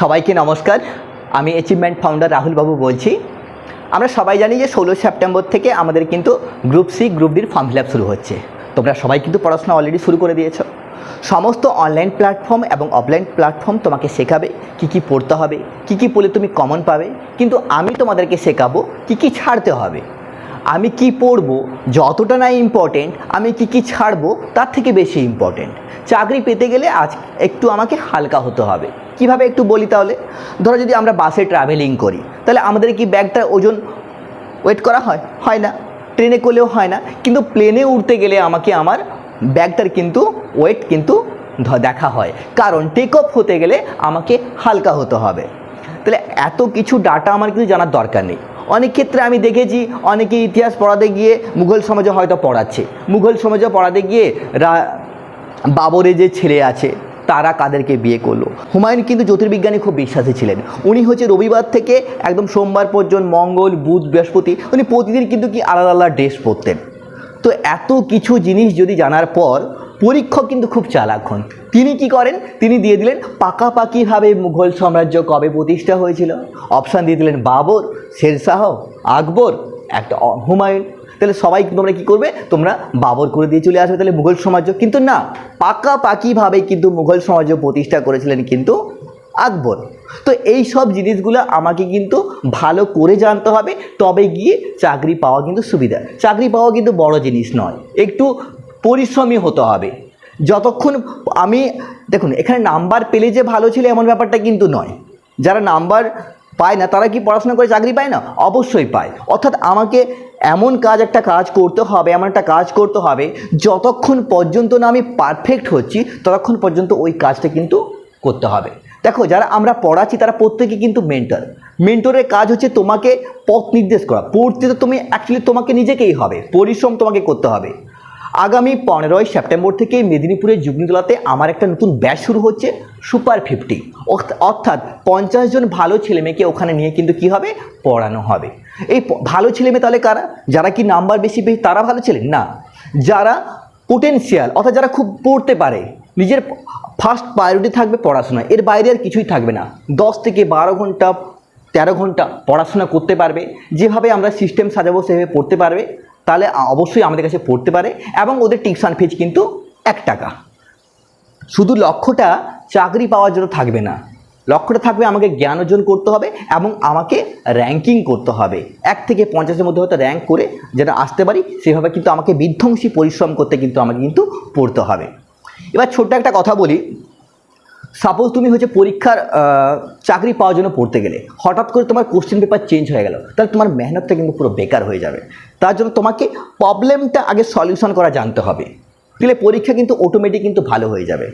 সবাইকে নমস্কার। আমি অ্যাচিভমেন্ট ফাউন্ডার রাহুল বাবু বলছি। আমরা সবাই জানি যে ষোলো সেপ্টেম্বর থেকে আমাদের কিন্তু গ্রুপ সি, গ্রুপ ডির ফর্ম ফিল শুরু হচ্ছে। তোমরা সবাই কিন্তু পড়াশোনা অলরেডি শুরু করে দিয়েছ। সমস্ত অনলাইন প্ল্যাটফর্ম এবং অফলাইন প্ল্যাটফর্ম তোমাকে শেখাবে কি কি পড়তে হবে, কি কি পড়লে তুমি কমন পাবে। কিন্তু আমি তোমাদেরকে শেখাবো কি কি ছাড়তে হবে। আমি কি পড়ব, যতটা না ইম্পর্টেন্ট আমি কি কি ছাড়বো, তার থেকে বেশি ইম্পর্টেন্ট চাকরি পেতে গেলে আজ একটু আমাকে হালকা হতে হবে। কীভাবে একটু বলি তাহলে? ধরো যদি আমরা বাসে ট্রাভেলিং করি, তাহলে আমাদের কি ব্যাগটার ওজন ওয়েট করা হয়? হয় না। ট্রেনে করলেও হয় না। কিন্তু প্লেনে উঠতে গেলে আমাকে আমার ব্যাগটার কিন্তু ওয়েট কিন্তু দেখা হয়। কারণ টেক অফ হতে গেলে আমাকে হালকা হতে হবে। তাহলে এত কিছু ডাটা আমার কিন্তু জানার দরকার নেই। অনেক ক্ষেত্রে আমি দেখেছি অনেকে ইতিহাস পড়াতে গিয়ে মুঘল সমাজে হয়তো পড়াচ্ছে। মুঘল সমাজে পড়াতে গিয়ে রা- বাবরের যে ছেলে আছে, তারা কাদেরকে বিয়ে করল। হুমায়ুন কিন্তু জ্যোতির্বিজ্ঞানী খুব বিশ্বাসী ছিলেন। উনি হচ্ছে রবিবার থেকে একদম সোমবার পর্যন্ত মঙ্গল, বুধ, বৃহস্পতি, উনি প্রতিদিন কিন্তু কি আলাদা আলাদা ড্রেস পরতেন। তো এত কিছু জিনিস যদি জানার পর, পরীক্ষক কিন্তু খুব চালাক হন। তিনি কি করেন? তিনি দিয়ে দিলেন পাকাপাকিভাবে মুঘল সাম্রাজ্য কবে প্রতিষ্ঠা হয়েছিল? অপশান দিয়ে দিলেন বাবর, শেরশাহ, আকবর, একটা হুমায়ুন। তাহলে সবাই তোমরা কি করবে? তোমরা বাবর করে দিয়ে চলে আসবে। তাহলে মুঘল সাম্রাজ্য কিন্তু না পাকাপাকিভাবে কিন্তু মুঘল সাম্রাজ্য প্রতিষ্ঠা করেছিলেন কিন্তু আকবর। তো এই সব জিনিসগুলো আমাকে কিন্তু ভালো করে জানতে হবে, তবে গিয়ে চাকরি পাওয়া কিন্তু সুবিধা। চাকরি পাওয়া কিন্তু বড় জিনিস নয়, একটু পরিশ্রমী হতে হবে। যতক্ষণ আমি, দেখুন, এখানে নাম্বার পেলে যে ভালো ছিল এমন ব্যাপারটা কিন্তু নয়। যারা নাম্বার পায় না, তারা কি পড়াশোনা করে চাকরি পায় না? অবশ্যই পায়। অর্থাৎ আমাকে এমন কাজ, একটা কাজ করতে হবে, এমন একটা কাজ করতে হবে, যতক্ষণ পর্যন্ত না আমি পারফেক্ট হচ্ছি, ততক্ষণ পর্যন্ত ওই কাজটা কিন্তু করতে হবে। দেখো, যারা আমরা পড়াচ্ছি, তারা প্রত্যেকে কিন্তু মেন্টর মেন্টরের কাজ হচ্ছে তোমাকে পথ নির্দেশ করা। পড়তে তো তুমি অ্যাকচুয়ালি তোমাকে নিজেকেই হবে, পরিশ্রম তোমাকে করতে হবে। আগামী পনেরোই সেপ্টেম্বর থেকে মেদিনীপুরের যুগনিতলাতে আমার একটা নতুন ব্যাচ শুরু হচ্ছে সুপার ফিফটি অর্থাৎ পঞ্চাশ জন ভালো ছেলেমেয়েকে ওখানে নিয়ে কিন্তু কি হবে? পড়ানো হবে। এই ভালো ছেলেমেয়ে তাহলে কারা? যারা কি নাম্বার বেশি পেয়ে তারা ভালো ছেলে? না। যারা পোটেনশিয়াল অর্থাৎ যারা খুব পড়তে পারে, নিজের ফার্স্ট প্রায়োরিটি থাকবে পড়াশোনা এর বাইরে আর কিছুই থাকবে না। দশ থেকে বারো ঘণ্টা তেরো ঘণ্টা পড়াশোনা করতে পারবে, যেভাবে আমরা সিস্টেম সাজাবো সেভাবে পড়তে পারবে, তাহলে অবশ্যই আমাদের কাছে পড়তে পারে, এবং ওদের টিউশন ফিজ কিন্তু এক টাকা। শুধু লক্ষ্যটা চাকরি পাওয়ার জন্য থাকবে না, লক্ষ্যটা থাকবে আমাকে জ্ঞান অর্জন করতে হবে এবং আমাকে র্যাঙ্কিং করতে হবে। এক থেকে পঞ্চাশের মধ্যে হয়তো র্যাঙ্ক করে যেটা আসতে পারি, সেভাবে কিন্তু আমাকে বিধ্বংসী পরিশ্রম করতে কিন্তু আমাকে কিন্তু পড়তে হবে। এবার ছোট্ট একটা কথা বলি সাপোজ তুমি হচ্ছে পরীক্ষার চাকরি পাওয়ার জন্য পড়তে গেলে, হঠাৎ করে তোমার কোশ্চেন পেপার চেঞ্জ হয়ে গেল, তাহলে তোমার মেহনতটা কিন্তু পুরো বেকার হয়ে যাবে। তার জন্য তোমাকে প্রবলেমটা আগে সলিউশন করা জানতে হবে। তাহলে পরীক্ষা কিন্তু অটোমেটিক কিন্তু ভালো হয়ে যাবে।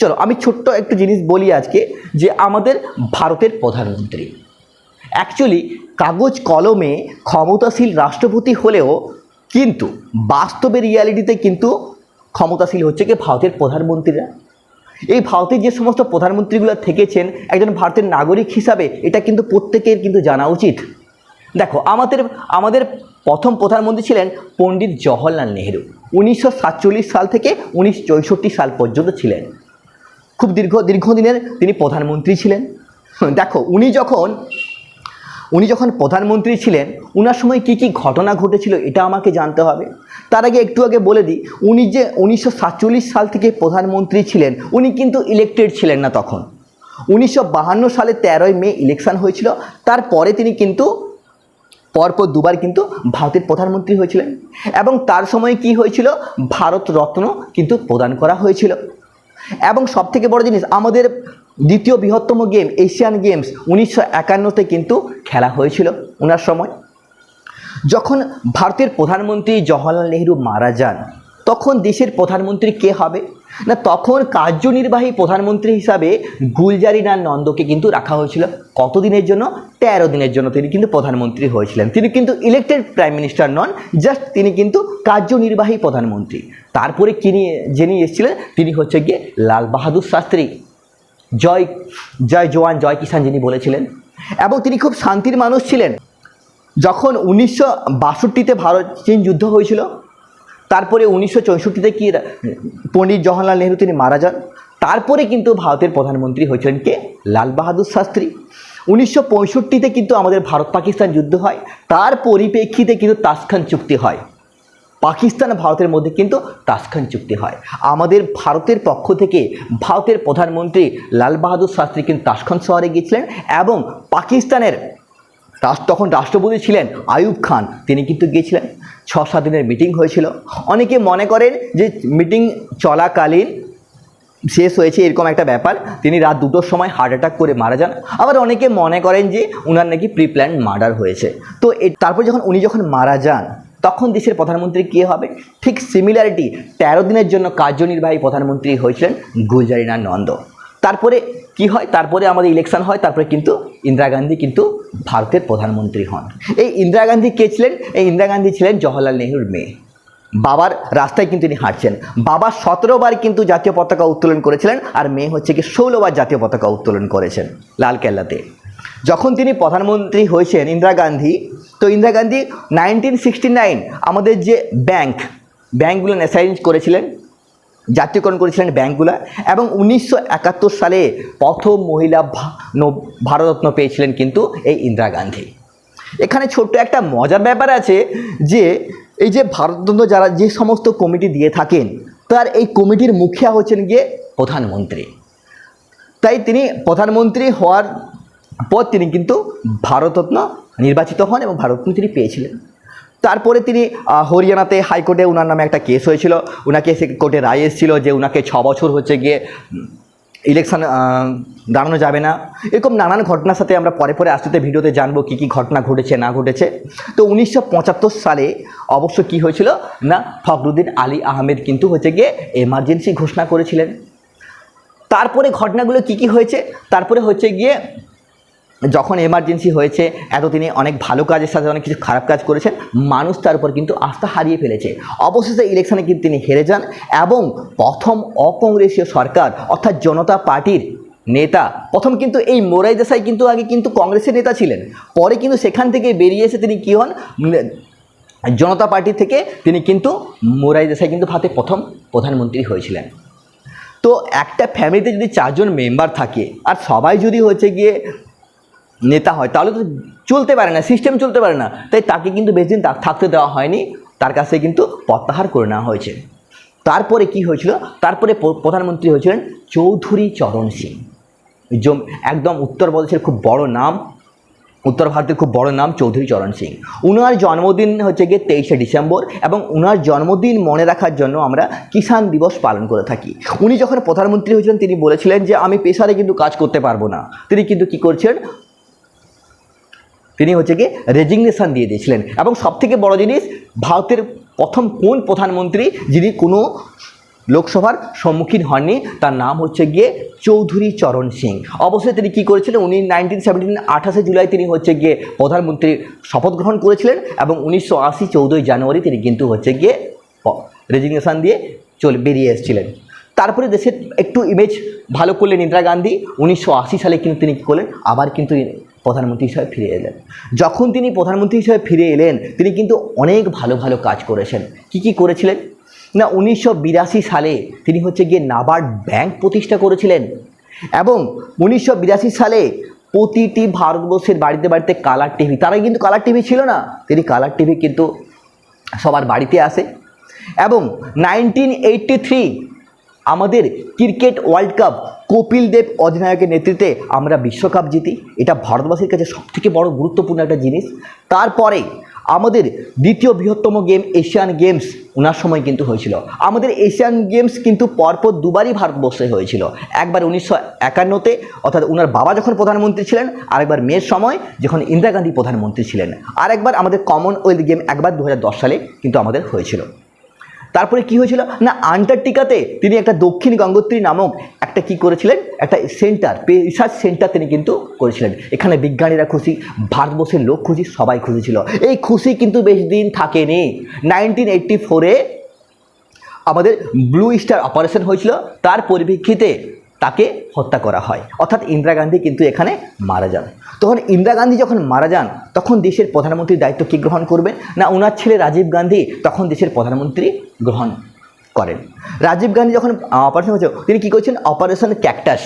চলো, আমি ছোট্ট একটু জিনিস বলি আজকে, যে আমাদের ভারতের প্রধানমন্ত্রী। অ্যাকচুয়ালি কাগজ কলমে ক্ষমতাশীল রাষ্ট্রপতি হলেও কিন্তু বাস্তবে রিয়ালিটিতে কিন্তু ক্ষমতাশীল হচ্ছে কি ভারতের প্রধানমন্ত্রীরা? এই ভারতের যে সমস্ত প্রধানমন্ত্রীগুলো থেকেছেন, একজন ভারতের নাগরিক হিসাবে এটা কিন্তু প্রত্যেকের কিন্তু জানা উচিত। দেখো, আমাদের আমাদের প্রথম প্রধানমন্ত্রী ছিলেন পণ্ডিত জওহরলাল নেহরু। উনিশশো সাতচল্লিশ সাল থেকে উনিশশো চৌষট্টি সাল পর্যন্ত ছিলেন। খুব দীর্ঘ, দীর্ঘদিনের তিনি প্রধানমন্ত্রী ছিলেন। দেখো, উনি যখন উনি যখন প্রধানমন্ত্রী ছিলেন, উনার সময় কি কি ঘটনা ঘটেছিল এটা আমাকে জানতে হবে। তার আগে একটু আগে বলে দিই, উনি যে উনিশশো সাতচল্লিশ সাল থেকে প্রধানমন্ত্রী ছিলেন, উনি কিন্তু ইলেক্টেড ছিলেন না তখন। উনিশশো সালে তেরোই মে ইলেকশন হয়েছিল, তারপরে তিনি কিন্তু পরপর দুবার কিন্তু ভারতের প্রধানমন্ত্রী হয়েছিলেন এবং তার সময় কি হয়েছিল? ভারত রত্ন কিন্তু প্রদান করা হয়েছিল। এবং সব থেকে বড় জিনিস, আমাদের দ্বিতীয় বৃহত্তম গেম এশিয়ান গেমস উনিশশো একান্নতে কিন্তু খেলা হয়েছিল ওনার সময়। যখন ভারতের প্রধানমন্ত্রী জওহরলাল নেহরু মারা যান, তখন দেশের প্রধানমন্ত্রী কে হবে? না, তখন কার্যনির্বাহী প্রধানমন্ত্রী হিসাবে গুলজারিলাল নন্দকে কিন্তু রাখা হয়েছিল। কতদিনের জন্য? তেরো দিনের জন্য তিনি কিন্তু প্রধানমন্ত্রী হয়েছিলেন। তিনি কিন্তু ইলেক্টেড প্রাইম মিনিস্টার নন জাস্ট তিনি কিন্তু কার্যনির্বাহী প্রধানমন্ত্রী। তারপরে যিনি যিনি এসেছিলেন, তিনি হচ্ছে গিয়ে লাল বাহাদুর শাস্ত্রী। জয় জয় জওয়ান, জয় কিষাণ যিনি বলেছিলেন। এবং তিনি খুব শান্তির মানুষ ছিলেন। যখন উনিশশো বাষট্টিতে ভারত, চীন যুদ্ধ হয়েছিল, তারপরে উনিশশো চৌষট্টিতে কি পণ্ডিত জওহরলাল নেহরু তিনি মারা যান। তারপরে কিন্তু ভারতের প্রধানমন্ত্রী হয়েছিলেন কে? লাল বাহাদুর শাস্ত্রী। উনিশশো পঁয়ষট্টিতে কিন্তু আমাদের ভারত পাকিস্তান যুদ্ধ হয়। তার পরিপ্রেক্ষিতে কিন্তু তাসখান চুক্তি হয়। পাকিস্তান ভারতের মধ্যে কিন্তু তাসখান চুক্তি হয়। আমাদের ভারতের পক্ষ থেকে ভারতের প্রধানমন্ত্রী লাল বাহাদুর শাস্ত্রী কিন্তু তাসখান শহরে গিয়েছিলেন এবং পাকিস্তানের তখন রাষ্ট্রপতি ছিলেন আয়ুব খান, তিনি কিন্তু গিয়েছিলেন। ছ সাত দিনের মিটিং হয়েছিল। অনেকে মনে করেন যে মিটিং চলাকালীন শেষ হয়েছে, এরকম একটা ব্যাপার। তিনি রাত দুটোর সময় হার্ট অ্যাটাক করে মারা যান। আবার অনেকে মনে করেন যে উনার নাকি প্রি প্ল্যান মার্ডার হয়েছে। তো তারপর যখন উনি যখন মারা যান তখন দেশের প্রধানমন্ত্রী কে হবে? ঠিক সিমিলারিটি তেরো দিনের জন্য কার্যনির্বাহী প্রধানমন্ত্রী হয়েছিলেন গুলজারিনা নন্দ। তারপরে কি হয়? তারপরে আমাদের ইলেকশন হয়, তারপরে কিন্তু ইন্দিরা গান্ধী কিন্তু ভারতের প্রধানমন্ত্রী হন। এই ইন্দিরা গান্ধী কে ছিলেন? এই ইন্দিরা গান্ধী ছিলেন জওহরলাল নেহরুর মেয়ে। বাবার রাস্তায় কিন্তু তিনি হাঁটছেন। বাবা সতেরো বার কিন্তু জাতীয় পতাকা উত্তোলন করেছিলেন, আর মেয়ে হচ্ছে কি ষোলোবার জাতীয় পতাকা উত্তোলন করেছেন লাল কেল্লাতে। যখন তিনি প্রধানমন্ত্রী হয়েছেন ইন্দিরা গান্ধী, তো Indira Gandhi nineteen sixty nine আমাদের যে ব্যাংক ব্যাংকগুলো ন্যাশনালাইজ করেছিলেন, জাতীয়করণ করেছিলেন ব্যাংকগুলো এবং উনিশশো একাত্তর সালে প্রথম মহিলা ভারতরত্ন পেয়েছিলেন কিন্তু এই ইন্দিরা গান্ধী। এখানে ছোট্ট একটা মজার ব্যাপার আছে যে, এই যে ভারততন্ত্র যারা যে সমস্ত কমিটি দিয়ে থাকেন, তার এই কমিটির মুখিয়া হচ্ছেন গিয়ে প্রধানমন্ত্রী। তাই তিনি প্রধানমন্ত্রী হওয়ার পর তিনি কিন্তু ভারতরত্ন নির্বাচিত হন এবং ভারতরত্ন তিনি পেয়েছিলেন। তারপরে তিনি হরিয়ানাতে হাইকোর্টে ওনার নামে একটা কেস হয়েছিল। ওনাকে সে কোর্টে রায় এসেছিল যে ওনাকে ছ বছর হচ্ছে গিয়ে ইলেকশন দাঁড়ানো যাবে না। এরকম নানান ঘটনার সাথে আমরা পরে পরে আসতে ভিডিওতে জানব কী কী ঘটনা ঘটেছে, না ঘটেছে। তো উনিশশো পঁচাত্তর সালে অবশ্য কি হয়েছিল? না, ফখরুদ্দিন আলী আহমেদ কিন্তু হচ্ছে গিয়ে এমার্জেন্সি ঘোষণা করেছিলেন। তারপরে ঘটনাগুলো কি কি হয়েছে? তারপরে হচ্ছে গিয়ে যখন এমার্জেন্সি হয়েছে এত তিনি অনেক ভালো কাজের সাথে অনেক কিছু খারাপ কাজ করেছেন, মানুষ তার উপর কিন্তু আস্থা হারিয়ে ফেলেছে। অবশেষে ইলেকশনে কিন্তু তিনি হেরে যান এবং প্রথম অকংগ্রেসীয় সরকার, অর্থাৎ জনতা পার্টির নেতা, প্রথম কিন্তু এই মোরাই দেশাই কিন্তু আগে কিন্তু কংগ্রেসের নেতা ছিলেন। পরে কিন্তু সেখান থেকে বেরিয়ে এসে তিনি কী হন জনতা পার্টি থেকে তিনি কিন্তু মোরাই দেশাই কিন্তু ভারতের প্রথম প্রধানমন্ত্রী হয়েছিলেন। তো একটা ফ্যামিলিতে যদি চারজন মেম্বার থাকে, আর সবাই যদি হচ্ছে গিয়ে নেতা হয়, তাহলে তো চলতে পারে না সিস্টেম চলতে পারে না। তাই তাকে কিন্তু বেশি দিন থাকতে দেওয়া হয়নি, তার কাছে কিন্তু প্রত্যাহার করে নেওয়া হয়েছে। তারপরে কি হয়েছিল? তারপরে প্রধানমন্ত্রী হয়েছিলেন চৌধুরী চরণ সিং। জম একদম উত্তরপ্রদেশের খুব বড় নাম, উত্তর ভারতের খুব বড় নাম চৌধুরী চরণ সিং। উনার জন্মদিন হচ্ছে গিয়ে তেইশে ডিসেম্বর এবং উনার জন্মদিন মনে রাখার জন্য আমরা কিষাণ দিবস পালন করে থাকি। উনি যখন প্রধানমন্ত্রী হয়েছিলেন, তিনি বলেছিলেন যে, আমি পেশারে কিন্তু কাজ করতে পারব না। তিনি কিন্তু কি করছেন? তিনি হচ্ছে গিয়ে রেজিগনেশন দিয়ে দিয়েছিলেন। এবং সবথেকে বড় জিনিস, ভারতের প্রথম কোন প্রধানমন্ত্রী যিনি কোনো লোকসভার সম্মুখীন হননি, তার নাম হচ্ছে গিয়ে চৌধুরী চরণ সিং। অবশ্যই তিনি কী করেছিলেন? উনি নাইনটিন সেভেন্টিন আঠাশে জুলাই তিনি হচ্ছে গিয়ে প্রধানমন্ত্রীর শপথ গ্রহণ করেছিলেন এবং উনিশশো আশি চৌদ্দই জানুয়ারি তিনি কিন্তু হচ্ছে গিয়ে রেজিগনেশন দিয়ে চলে, বেরিয়ে এসেছিলেন। তারপরে দেশের একটু ইমেজ ভালো করলেন ইন্দিরা গান্ধী। উনিশশো আশি সালে কিন্তু তিনি কী করলেন? আবার কিন্তু প্রধানমন্ত্রী হিসাবে ফিরে এলেন। যখন তিনি প্রধানমন্ত্রী হিসাবে ফিরে এলেন, তিনি কিন্তু অনেক ভালো ভালো কাজ করেছেন। কি কি করেছিলেন? না, উনিশশো বিরাশি সালে তিনি হচ্ছে গিয়ে নাবার্ড ব্যাংক প্রতিষ্ঠা করেছিলেন এবং উনিশশো বিরাশি সালে প্রতিটি ভারতবর্ষের বাড়িতে বাড়িতে কালার টিভি, তারা কিন্তু কালার টিভি ছিল না। তিনি কালার টিভি কিন্তু সবার বাড়িতে আসে। এবং নাইনটিন এইটটি থ্রি আমাদের cricket world cup Kapil Dev অধিনায়কের নেতৃত্বে আমরা বিশ্বকাপ জিতি। এটা ভারতবাসীর কাছে সবথেকে বড় গুরুত্বপূর্ণ একটা জিনিস। তারপরে আমাদের দ্বিতীয় বৃহত্তম গেম এশিয়ান গেমস ওনার সময় কিন্তু হয়েছিল। আমাদের এশিয়ান গেমস কিন্তু পরপর দুবারই ভারতবর্ষে হয়েছিল। একবার উনিশশো একান্নতে, অর্থাৎ ওনার বাবা যখন প্রধানমন্ত্রী ছিলেন, আরেকবার মেয়ের সময় যখন ইন্দিরা গান্ধী প্রধানমন্ত্রী ছিলেন। আরেকবার আমাদের কমনওয়েলথ গেম একবার দু হাজার দশ সালে কিন্তু আমাদের হয়েছিল। তারপরে কি হয়েছিল? না, আন্টার্কটিকাতে তিনি একটা দক্ষিণ গঙ্গোত্রী নামক একটা কি করেছিলেন? একটা সেন্টার রিসার্চ সেন্টার তিনি কিন্তু করেছিলেন। এখানে বিজ্ঞানীরা খুশি, ভারতবর্ষের লোক খুশি, সবাই খুশি ছিল। এই খুশি কিন্তু বেশ দিন থাকেনি। নাইনটিন এইটটি ফোরে আমাদের ব্লু স্টার অপারেশন হয়েছিল। তার পরিপ্রেক্ষিতে তাকে হত্যা করা হয়। অর্থাৎ ইন্দিরা গান্ধী কিন্তু এখানে মারা যান। তখন ইন্দিরা গান্ধী যখন মারা যান, তখন দেশের প্রধানমন্ত্রীর দায়িত্ব কে গ্রহণ করবেন? না ওনার ছেলে রাজীব গান্ধী তখন দেশের প্রধানমন্ত্রী গ্রহণ করেন। রাজীব গান্ধী যখন অপারেশন হয়েছে, তিনি কী করেছেন? অপারেশন ক্যাকটাস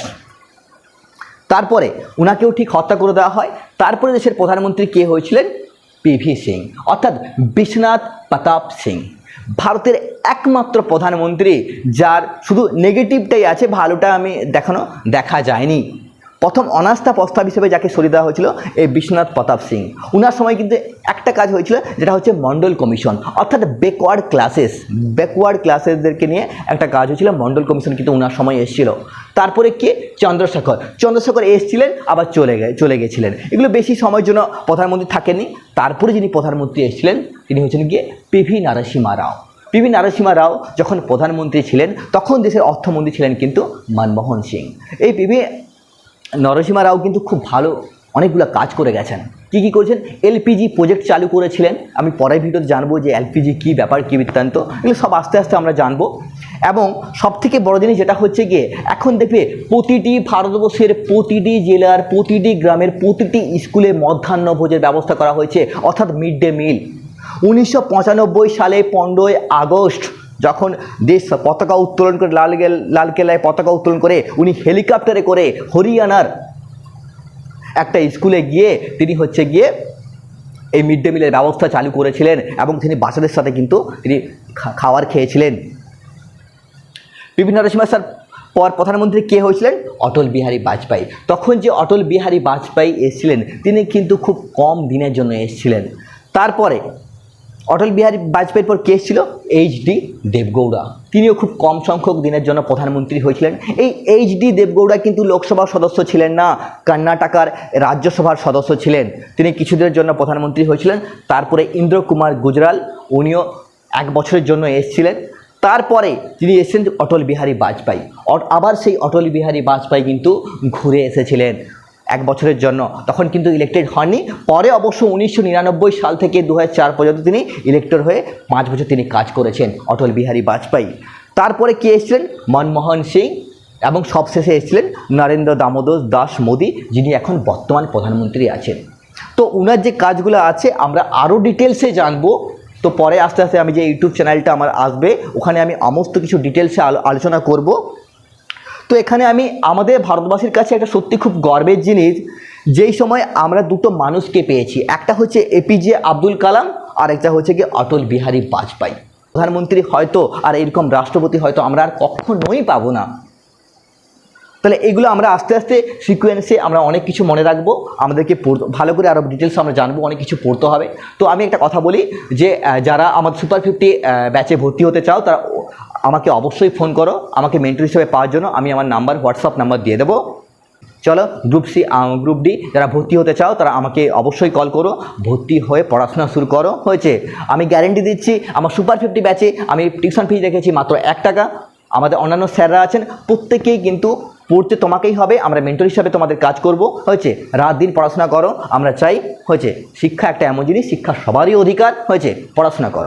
তারপরে উনাকেও ঠিক হত্যা করে দেওয়া হয়। তারপরে দেশের প্রধানমন্ত্রী কে হয়েছিলেন? পিভি সিং। অর্থাৎ বিশ্বনাথ প্রতাপ সিং। ভারতের একমাত্র প্রধানমন্ত্রী যার শুধু নেগেটিভটাই আছে ভালোটা আমি দেখানো দেখা যায়নি। প্রথম অনাস্থা প্রস্তাব হিসেবে যাকে সরিয়ে দেওয়া হয়েছিল, এই বিশ্বনাথ প্রতাপ সিং। উনার সময় কিন্তু একটা কাজ হয়েছিল, যেটা হচ্ছে মন্ডল কমিশন, অর্থাৎ ব্যাকওয়ার্ড ক্লাসেস ব্যাকওয়ার্ড ক্লাসেসদেরকে নিয়ে একটা কাজ হয়েছিল, মন্ডল কমিশন কিন্তু উনার সময় এসেছিল। তারপরে কে? চন্দ্রশেখর। চন্দ্রশেখর এসেছিলেন, আবার চলে গে, চলে গেছিলেন। এগুলো বেশি সময়ের জন্য প্রধানমন্ত্রী থাকেননি। তারপরে যিনি প্রধানমন্ত্রী এসেছিলেন, তিনি হচ্ছেন গিয়ে পিভি নারাসিমা রাও। পিভি নারাসিমা রাও যখন প্রধানমন্ত্রী ছিলেন, তখন দেশের অর্থমন্ত্রী ছিলেন কিন্তু মনমোহন সিং। এই পিভি নরসিমা রাও কিন্তু খুব ভালো অনেকগুলো কাজ করে গেছেন। কী কী করেছেন? এলপিজি প্রজেক্ট চালু করেছিলেন। আমি পরের ভিডিওতে জানব যে এলপিজি কী ব্যাপার, কী বৃত্তান্ত, এগুলো সব আস্তে আস্তে আমরা জানব। এবং সবথেকে বড় জিনিস যেটা হচ্ছে গিয়ে, এখন দেখবে প্রতিটি ভারতবর্ষের প্রতিটি জেলার, প্রতিটি গ্রামের, প্রতিটি স্কুলে মধ্যাহ্ন ভোজের ব্যবস্থা করা হয়েছে, অর্থাৎ মিড ডে মিল। উনিশশো পঁচানব্বই সালে পনেরোই আগস্ট যখন দেশ পতাকা উত্তোলন করে লাল গেল- লালকেল্লায় পতাকা উত্তোলন করে, উনি হেলিকপ্টারে করে হরিয়ানার একটা স্কুলে গিয়ে তিনি হচ্ছে গিয়ে এই মিড ডে মিলের ব্যবস্থা চালু করেছিলেন এবং তিনি বাচ্চাদের সাথে কিন্তু তিনি খা- খাবার খেয়েছিলেন। বিভিন্ন নরসিংহ স্যার পর প্রধানমন্ত্রী কে হয়েছিলেন? অটল বিহারী বাজপেয়ী। তখন যে অটল বিহারী বাজপেয়ী এসেছিলেন, তিনি কিন্তু খুব কম দিনের জন্য এসেছিলেন। তারপরে অটল বিহারী বাজপেয়ীর পর কে ছিল এইচ ডি দেবগৌড়া। তিনিও খুব কম সংখ্যক দিনের জন্য প্রধানমন্ত্রী হয়েছিলেন। এই এইচ ডি দেবগৌড়া কিন্তু লোকসভার সদস্য ছিলেন না, কর্ণাটকার রাজ্যসভার সদস্য ছিলেন। তিনি কিছুদিনের জন্য প্রধানমন্ত্রী হয়েছিলেন। তারপরে ইন্দ্র কুমার গুজরাল, উনিও এক বছরের জন্য এসেছিলেন। তারপরে তিনি এসেছেন অটল বিহারী বাজপেয়ী। আবার সেই অটল বিহারী বাজপেয়ী কিন্তু ঘুরে এসেছিলেন। এক বছরের জন্য। তখন কিন্তু ইলেক্টেড হননি। পরে অবশ্য উনিশশো নিরানব্বই সাল থেকে দু পর্যন্ত তিনি ইলেক্টর হয়ে পাঁচ বছর তিনি কাজ করেছেন অটল বিহারী বাজপেয়ী। তারপরে কে এসেছিলেন? মনমোহন সিং এবং সবশেষে এসেছিলেন নরেন্দ্র দামোদর দাস মোদী, যিনি এখন বর্তমান প্রধানমন্ত্রী আছেন। তো ওনার যে কাজগুলো আছে, আমরা আরও ডিটেলসে জানব। তো পরে আস্তে আস্তে আমি যে ইউটিউব চ্যানেলটা আমার আসবে, ওখানে আমি সমস্ত কিছু ডিটেলসে আলোচনা করব। তো এখানে আমি আমাদের ভারতবাসীর কাছে একটা সত্যি খুব গর্বের জিনিস, যেই সময় আমরা দুটো মানুষকে পেয়েছি, একটা হচ্ছে এপিজে আব্দুল কালাম, আর একটা হচ্ছে কি অটল বিহারী বাজপেয়ী। প্রধানমন্ত্রী হয়তো আর এরকম রাষ্ট্রপতি হয়তো আমরা আর কখনোই পাবো না। তাহলে এগুলো আমরা আস্তে আস্তে সিকোয়েন্সে আমরা অনেক কিছু মনে রাখব, আমাদেরকে পড়- ভালো করে আরও ডিটেলস আমরা জানব, অনেক কিছু পড়তে হবে। তো আমি একটা কথা বলি যে যারা আমাদের সুপার ফিফটি ব্যাচে ভর্তি হতে চাও, তারা আমাকে অবশ্যই ফোন করো, আমাকে মেন্টর হিসেবে পাওয়ার জন্য আমি আমার নাম্বার হোয়াটসঅ্যাপ নাম্বার দিয়ে দেবো। চলো গ্রুপ সি গ্রুপ ডি যারা ভর্তি হতে চাও, তারা আমাকে অবশ্যই কল করো। ভর্তি হয়ে পড়াশোনা শুরু করো। হয়েছে? আমি গ্যারেন্টি দিচ্ছি, আমার সুপার ফিফটি ব্যাচে আমি টিউশন ফি রেখেছি মাত্র এক টাকা। আমাদের অন্যান্য স্যাররা আছেন, প্রত্যেকেই কিন্তু পড়তে তোমাকেই হবে, আমরা মেন্টর হিসাবে তোমাদের কাজ করব। হয়েছে? রাত দিন পড়াশোনা করো, আমরা চাই, হয়েছে? শিক্ষা একটা এমন জিনিস, শিক্ষা সবারই অধিকার। হয়েছে? পড়াশোনা করো।